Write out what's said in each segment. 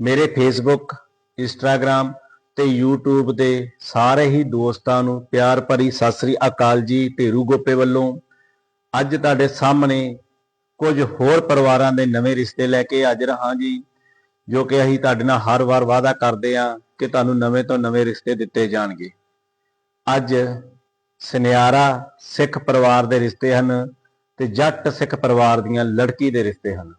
ਮੇਰੇ Facebook Instagram ਤੇ YouTube ਦੇ ਸਾਰੇ ਹੀ ਦੋਸਤਾਂ ਨੂੰ ਪਿਆਰ ਭਰੀ ਸਤਿ ਸ੍ਰੀ ਅਕਾਲ ਜੀ ਢੇਰੂ ਗੋਪੇ ਵੱਲੋਂ। ਅੱਜ ਤੁਹਾਡੇ ਸਾਹਮਣੇ ਕੁਝ ਹੋਰ ਪਰਿਵਾਰਾਂ ਦੇ ਨਵੇਂ ਰਿਸ਼ਤੇ ਲੈ ਕੇ ਹਾਜ਼ਰ ਹਾਂ ਜੀ, ਜੋ ਕਿ ਅਸੀਂ ਤੁਹਾਡੇ ਨਾਲ ਹਰ ਵਾਰ ਵਾਅਦਾ ਕਰਦੇ ਹਾਂ ਕਿ ਤੁਹਾਨੂੰ ਨਵੇਂ ਤੋਂ ਨਵੇਂ ਰਿਸ਼ਤੇ ਦਿੱਤੇ ਜਾਣਗੇ। ਅੱਜ ਸੁਨਿਆਰਾ ਸਿੱਖ ਪਰਿਵਾਰ ਦੇ ਰਿਸ਼ਤੇ ਹਨ ਤੇ ਜੱਟ ਸਿੱਖ ਪਰਿਵਾਰ ਦੀਆਂ ਲੜਕੀ ਦੇ ਰਿਸ਼ਤੇ ਹਨ,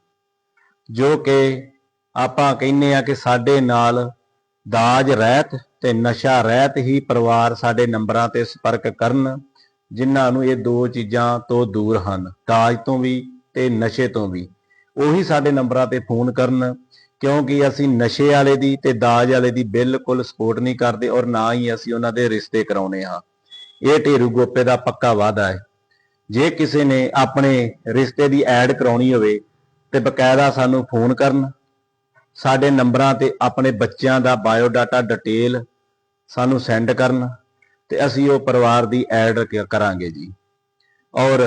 ਜੋ ਕਿ ਆਪਾਂ ਕਹਿੰਨੇ ਆ ਕਿ ਸਾਡੇ ਨਾਲ ਦਾਜ, ਰਹਿਤ ਤੇ ਨਸ਼ਾ, ਰਹਿਤ ਹੀ ਪਰਿਵਾਰ ਸਾਡੇ ਨੰਬਰਾਂ ਤੇ ਸੰਪਰਕ ਕਰਨ, ਜਿਨ੍ਹਾਂ ਨੂੰ ਇਹ ਦੋ ਚੀਜ਼ਾਂ ਤੋਂ ਦੂਰ ਹਨ, ਦਾਜ ਤੋਂ ਵੀ ਤੇ ਨਸ਼ੇ ਤੋਂ ਵੀ। ਉਹੀ ਸਾਡੇ ਨੰਬਰਾਂ ਤੇ ਫੋਨ ਕਰਨ, ਕਿਉਂਕਿ ਅਸੀਂ ਨਸ਼ੇ ਵਾਲੇ ਦੀ ਤੇ ਦਾਜ ਵਾਲੇ ਦੀ ਬਿਲਕੁਲ ਸਪੋਰਟ ਨਹੀਂ ਕਰਦੇ ਔਰ ਨਾ ਹੀ ਅਸੀਂ ਉਹਨਾਂ ਦੇ ਰਿਸ਼ਤੇ ਕਰਾਉਨੇ ਹਾਂ। ਇਹ ਢੇਰੂ ਗੋਪੇ ਦਾ ਪੱਕਾ ਵਾਅਦਾ ਹੈ। ਜੇ ਕਿਸੇ ਨੇ ਆਪਣੇ ਰਿਸ਼ਤੇ ਦੀ ਐਡ ਕਰਾਉਣੀ ਹੋਵੇ ਤੇ ਬਕਾਇਦਾ ਸਾਨੂੰ ਫੋਨ ਕਰਨ ਸਾਡੇ ਨੰਬਰਾਂ ਤੇ ਆਪਣੇ ਬੱਚਿਆਂ ਦਾ ਬਾਇਓਡਾਟਾ ਡਿਟੇਲ ਸਾਨੂੰ ਸੈਂਡ ਕਰਨ ਤੇ ਅਸੀਂ ਉਹ ਪਰਿਵਾਰ ਦੀ ਐਡ ਕਰਾਂਗੇ ਜੀ। ਔਰ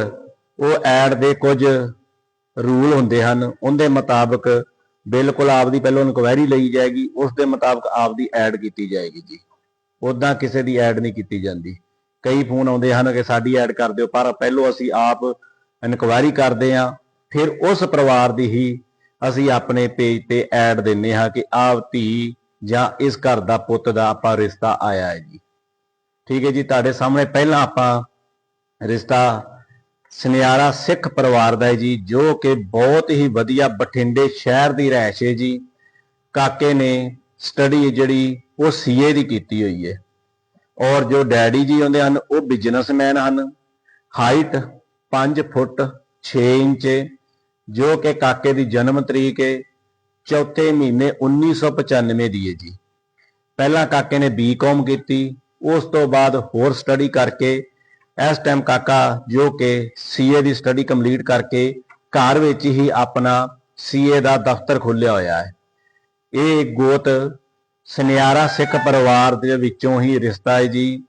ਉਹ ਐਡ ਦੇ ਕੁਝ ਰੂਲ ਹੁੰਦੇ ਹਨ, ਉਹਦੇ ਮੁਤਾਬਕ ਬਿਲਕੁਲ ਆਪਦੀ ਪਹਿਲਾਂ ਇਨਕੁਆਇਰੀ ਲਈ ਜਾਏਗੀ ਉਸ ਦੇ ਮੁਤਾਬਕ ਆਪਦੀ ਐਡ ਕੀਤੀ ਜਾਏਗੀ ਜੀ। ਉਦਾਂ ਕਿਸੇ ਦੀ ਐਡ ਨਹੀਂ ਕੀਤੀ ਜਾਂਦੀ। ਕਈ ਫੋਨ ਆਉਂਦੇ ਹਨ ਕਿ ਸਾਡੀ ਐਡ ਕਰ ਦਿਓ, ਪਰ ਪਹਿਲਾਂ ਅਸੀਂ ਆਪ ਇਨਕੁਆਇਰੀ ਕਰਦੇ ਹਾਂ, ਫਿਰ ਉਸ ਪਰਿਵਾਰ ਦੀ ਹੀ ਅਸੀਂ ਆਪਣੇ ਪੇਜ ਤੇ ਐਡ ਦਿੰਨੇ ਹਾਂ ਕਿ ਆਹ ਧੀ ਜਾਂ ਇਸ ਘਰ ਦਾ ਪੁੱਤ ਦਾ ਆਪਾਂ ਰਿਸ਼ਤਾ ਆਇਆ ਹੈ ਜੀ। ਠੀਕ ਹੈ ਜੀ, ਤੁਹਾਡੇ ਸਾਹਮਣੇ ਪਹਿਲਾਂ ਆਪਾਂ ਰਿਸ਼ਤਾ ਸੁਨਿਆਰਾ ਸਿੱਖ ਪਰਿਵਾਰ ਦਾ ਹੈ ਜੀ, ਜੋ ਕਿ ਬਹੁਤ ਹੀ ਵਧੀਆ ਬਠਿੰਡੇ ਸ਼ਹਿਰ ਦੀ ਰਹਿਸ਼ ਹੈ ਜੀ। ਕਾਕੇ ਨੇ ਸਟੱਡੀ ਜਿਹੜੀ ਉਹ ਸੀਏ ਦੀ ਕੀਤੀ ਹੋਈ ਹੈ। ਔਰ ਜੋ ਡੈਡੀ ਜੀ ਹੁੰਦੇ ਹਨ, ਉਹ ਬਿਜ਼ਨਸਮੈਨ ਹਨ। ਹਾਈਟ 5 ਫੁੱਟ 6 ਇੰਚ ਜੋ ਕਿ ਕਾਕੇ ਦੀ ਜਨਮ ਤਰੀਕ ਹੈ ਚੌਥੇ ਮਹੀਨੇ 1995 ਦੀ ਹੈ ਜੀ। ਪਹਿਲਾਂ ਕਾਕੇ ਨੇ ਬੀਕਾਮ ਕੀਤੀ, ਉਸ ਤੋਂ ਬਾਅਦ ਹੋਰ ਸਟੱਡੀ ਕਰਕੇ, ਇਸ ਟਾਈਮ ਕਾਕਾ ਜੋ ਕਿ ਸੀਏ ਦੀ ਸਟੱਡੀ ਕੰਪਲੀਟ ਕਰਕੇ ਘਰ ਵਿੱਚ ਹੀ ਆਪਣਾ ਸੀਏ ਦਾ ਦਫ਼ਤਰ ਖੋਲ੍ਹਿਆ ਹੋਇਆ ਹੈ। ਇਹ ਗੋਤ ਸੁਨਿਆਰਾ ਸਿੱਖ ਪਰਿਵਾਰ ਦੇ ਵਿੱਚੋਂ ਹੀ ਰਿਸ਼ਤਾ ਹੈ ਜੀ।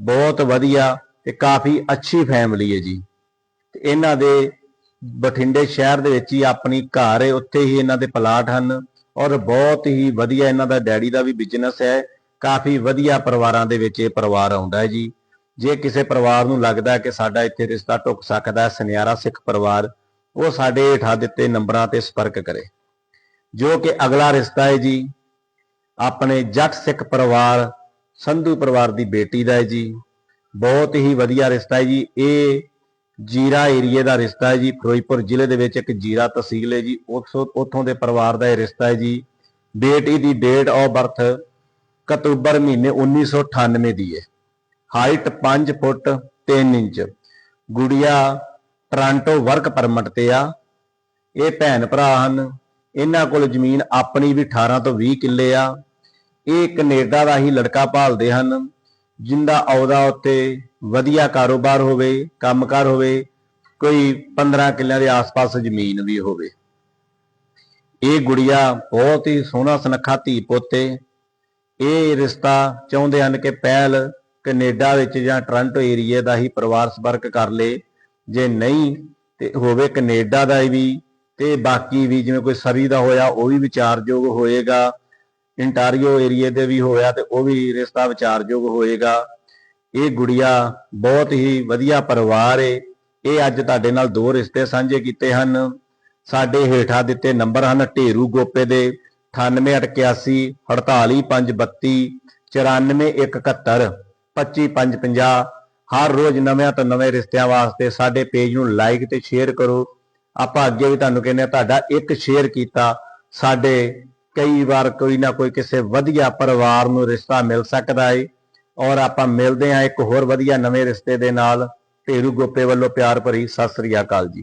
ਬਹੁਤ ਵਧੀਆ ਤੇ ਕਾਫੀ ਅੱਛੀ ਫੈਮਿਲੀ ਹੈ ਜੀ। ਇਹਨਾਂ ਦੇ ਬਠਿੰਡੇ ਸ਼ਹਿਰ ਦੇ ਵਿੱਚ ਹੀ ਆਪਣੀ ਘਰ ਹੈ, ਉੱਥੇ ਹੀ ਇਹਨਾਂ ਦੇ ਪਲਾਟ ਹਨ ਔਰ ਬਹੁਤ ਹੀ ਵਧੀਆ ਇਹਨਾਂ ਦਾ ਡੈਡੀ ਦਾ ਵੀ ਬਿਜ਼ਨਸ ਹੈ। ਕਾਫੀ ਵਧੀਆ ਪਰਿਵਾਰਾਂ ਦੇ ਵਿੱਚ ਇਹ ਪਰਿਵਾਰ ਆਉਂਦਾ ਹੈ ਜੀ। ਜੇ ਕਿਸੇ ਪਰਿਵਾਰ ਨੂੰ ਲੱਗਦਾ ਕਿ ਸਾਡਾ ਇੱਥੇ ਰਿਸ਼ਤਾ ਟੁੱਕ ਸਕਦਾ ਹੈ, ਸੁਨਿਆਰਾ ਸਿੱਖ ਪਰਿਵਾਰ, ਉਹ ਸਾਡੇ ਹੇਠਾਂ ਦਿੱਤੇ ਨੰਬਰਾਂ ਤੇ ਸੰਪਰਕ ਕਰੇ। ਜੋ ਕਿ ਅਗਲਾ ਰਿਸ਼ਤਾ ਹੈ ਜੀ, ਆਪਣੇ ਜੱਟ ਸਿੱਖ ਪਰਿਵਾਰ, ਸੰਧੂ ਪਰਿਵਾਰ ਦੀ ਬੇਟੀ ਦਾ ਹੈ ਜੀ। ਬਹੁਤ ਹੀ ਵਧੀਆ ਰਿਸ਼ਤਾ ਹੈ ਜੀ। ਇਹ ਜੀਰਾ ਏਰੀਏ ਦਾ ਰਿਸ਼ਤਾ ਹੈ ਜੀ, ਫਿਰੋਜ਼ਪੁਰ ਜ਼ਿਲ੍ਹੇ ਦੇ ਵਿੱਚ ਇੱਕ ਜੀਰਾ ਤਹਿਸੀਲ ਹੈ ਜੀ, ਉੱਥੋਂ ਉੱਥੋਂ ਦੇ ਪਰਿਵਾਰ ਦਾ ਇਹ ਰਿਸ਼ਤਾ ਹੈ ਜੀ। ਬੇਟੀ ਦੀ ਡੇਟ ਆਫ ਬਰਥ ਅਕਤੂਬਰ ਮਹੀਨੇ 1998 ਦੀ ਹੈ। Height 5 foot 3 inch. ਗੁੜੀਆ ਟ੍ਰਾਂਟੋ ਵਰਕ ਪਰਮਿਟ ਤੇ ਆ। ਇਹ ਭੈਣ ਭਰਾ ਹਨ। ਇਹਨਾਂ ਕੋਲ ਜ਼ਮੀਨ ਆਪਣੀ ਵੀ 18 ਤੋਂ 20 ਕਿੱਲੇ ਆ। ਇਹ ਕੈਨੇਡਾ ਦਾ ਹੀ ਲੜਕਾ ਭਾਲਦੇ ਹਨ, ਜਿੰਦਾ ਆਉਦਾ ਉੱਤੇ ਵਧੀਆ ਕਾਰੋਬਾਰ ਹੋਵੇ, ਕੰਮਕਾਰ ਹੋਵੇ, ਕੋਈ 15 ਕਿੱਲਿਆਂ ਦੇ ਆਸ-ਪਾਸ ਜ਼ਮੀਨ ਵੀ ਹੋਵੇ। ਇਹ ਗੁੜੀਆ ਬਹੁਤ ਹੀ ਸੋਹਣਾ ਸੁਨੱਖਾ ਧੀ ਪੋਤੇ ਇਹ ਰਿਸ਼ਤਾ ਚਾਹੁੰਦੇ ਹਨ ਕਿ ਪਹਿਲ ਕੈਨੇਡਾ ਵਿੱਚ ਜਾਂ ਟੋਰਾਂਟੋ ਏਰੀਏ ਦਾ ਹੀ ਪਰਿਵਾਰ ਸੰਪਰਕ ਕਰ ਲੇ। ਜੇ ਨਹੀਂ ਤੇ ਹੋਵੇ ਕੈਨੇਡਾ ਦਾ ਵੀ ਤੇ ਬਾਕੀ ਵੀ ਜਿਵੇਂ ਕੋਈ ਸਰੀ ਦਾ ਹੋਇਆ, ਉਹ ਵੀ ਵਿਚਾਰਯੋਗ ਹੋਏਗਾ। ਇੰਟਾਰੀਓ ਏਰੀਏ ਦੇ ਵੀ ਹੋਇਆ ਤੇ ਉਹ ਵੀ ਰਿਸ਼ਤਾ ਵਿਚਾਰਯੋਗ ਹੋਏਗਾ। ਇਹ ਗੁੜੀਆ ਬਹੁਤ ਹੀ ਵਧੀਆ ਪਰਿਵਾਰ ਏ। ਇਹ ਅੱਜ ਤੁਹਾਡੇ ਨਾਲ ਦੋ ਰਿਸ਼ਤੇ ਸਾਂਝੇ ਕੀਤੇ ਹਨ। ਸਾਡੇ ਹੇਠਾਂ ਦਿੱਤੇ ਨੰਬਰ ਹਨ ਢੇਰੂ ਗੋਪੇ ਦੇ 9881 48532 94171 25550 ਹਰ ਰੋਜ਼ ਨਵਿਆਂ ਤੋਂ ਨਵੇਂ ਰਿਸ਼ਤਿਆਂ ਵਾਸਤੇ ਸਾਡੇ ਪੇਜ ਨੂੰ ਲਾਈਕ ਤੇ ਸ਼ੇਅਰ ਕਰੋ। ਆਪਾਂ ਅੱਗੇ ਵੀ ਤੁਹਾਨੂੰ ਕਹਿੰਦੇ ਆ ਤੁਹਾਡਾ ਇੱਕ ਸ਼ੇਅਰ ਕੀਤਾ। ਸਾਡੇ ਕਈ ਵਾਰ ਕੋਈ ਨਾ ਕੋਈ ਕਿਸੇ ਵਧੀਆ ਪਰਿਵਾਰ ਨੂੰ ਰਿਸ਼ਤਾ ਮਿਲ ਸਕਦਾ ਏ। ਔਰ ਆਪਾਂ ਮਿਲਦੇ ਹਾਂ ਇੱਕ ਹੋਰ ਵਧੀਆ ਨਵੇਂ ਰਿਸ਼ਤੇ ਦੇ ਨਾਲ। ਢੇਰੂ ਗੋਪੇ ਵੱਲੋਂ ਪਿਆਰ ਭਰੀ ਸਤਿ ਸ੍ਰੀ ਅਕਾਲ ਜੀ।